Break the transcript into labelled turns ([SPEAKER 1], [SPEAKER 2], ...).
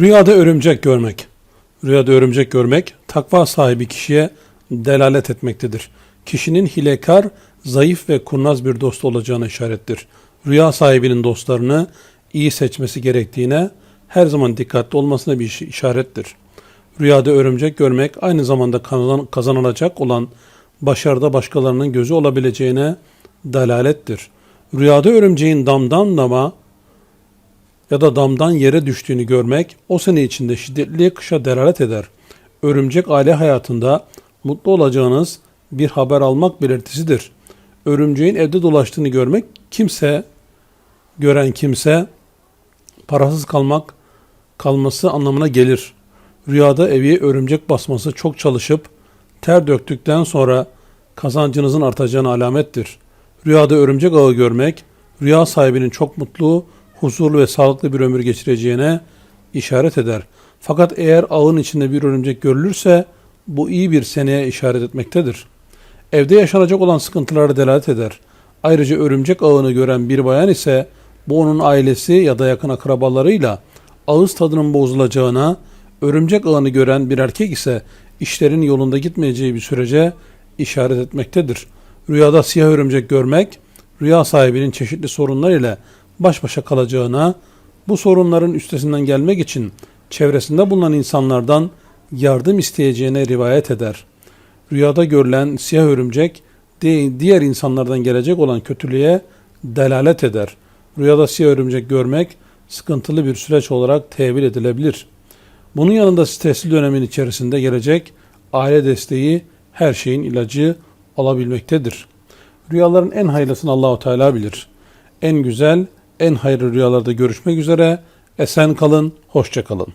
[SPEAKER 1] Rüyada örümcek görmek. Rüyada örümcek görmek takva sahibi kişiye delalet etmektedir. Kişinin hilekar, zayıf ve kurnaz bir dost olacağına işarettir. Rüya sahibinin dostlarını iyi seçmesi gerektiğine her zaman dikkatli olmasına bir iş- işarettir. Rüyada örümcek görmek aynı zamanda kazan- kazanılacak olan başarıda başkalarının gözü olabileceğine delalettir. Rüyada örümceğin damdan dama ya da damdan yere düştüğünü görmek o sene içinde şiddetli kışa delalet eder. Örümcek aile hayatında mutlu olacağınız bir haber almak belirtisidir. Örümceğin evde dolaştığını görmek kimse gören kimse parasız kalmak kalması anlamına gelir. Rüyada evi örümcek basması çok çalışıp ter döktükten sonra kazancınızın artacağına alamettir. Rüyada örümcek ağı görmek, rüya sahibinin çok mutlu, huzurlu ve sağlıklı bir ömür geçireceğine işaret eder. Fakat eğer ağın içinde bir örümcek görülürse bu iyi bir seneye işaret etmektedir. Evde yaşanacak olan sıkıntılara delalet eder. Ayrıca örümcek ağını gören bir bayan ise bu onun ailesi ya da yakın akrabalarıyla ağız tadının bozulacağına, örümcek ağını gören bir erkek ise işlerin yolunda gitmeyeceği bir sürece işaret etmektedir. Rüyada siyah örümcek görmek, rüya sahibinin çeşitli sorunlar ile baş başa kalacağına, bu sorunların üstesinden gelmek için çevresinde bulunan insanlardan yardım isteyeceğine rivayet eder. Rüyada görülen siyah örümcek di- diğer insanlardan gelecek olan kötülüğe delalet eder. Rüyada siyah örümcek görmek sıkıntılı bir süreç olarak tevil edilebilir. Bunun yanında stresli dönemin içerisinde gelecek aile desteği her şeyin ilacı olabilmektedir. Rüyaların en hayırlısını Allahu Teala bilir. En güzel, en hayırlı rüyalarda görüşmek üzere. Esen kalın, hoşça kalın.